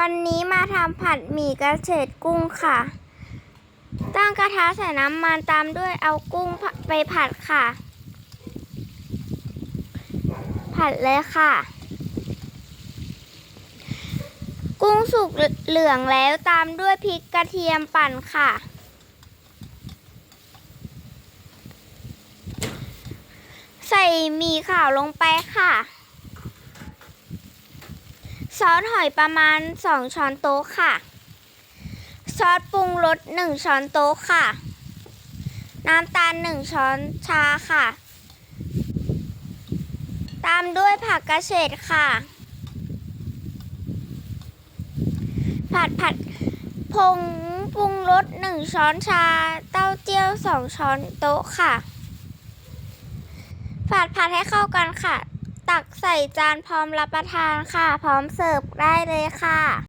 วันนี้มาทำผัดหมี่กระเฉดกุ้งค่ะ ตั้งกระทะใส่น้ำมันตามด้วยเอากุ้งไปผัดค่ะ ผัดเลยค่ะ กุ้งสุกเหลืองแล้วตามด้วยพริกกระเทียมปั่นค่ะใส่หมี่ขาวลงไปค่ะ ซอสหอยประมาณ 2 ช้อนโต๊ะค่ะ ซอสปรุงรส 1 ช้อนโต๊ะค่ะ น้ำตาล 1 ช้อนชาค่ะ ตามด้วยผักกระเฉดค่ะ ผัดผัดผงปรุงรส 1 ช้อนชา เต้าเจี้ยว 2 ช้อนโต๊ะค่ะ ผัดผัดให้เข้ากันค่ะ ตักใส่จานพร้อมรับประทานค่ะ พร้อมเสิร์ฟได้เลยค่ะ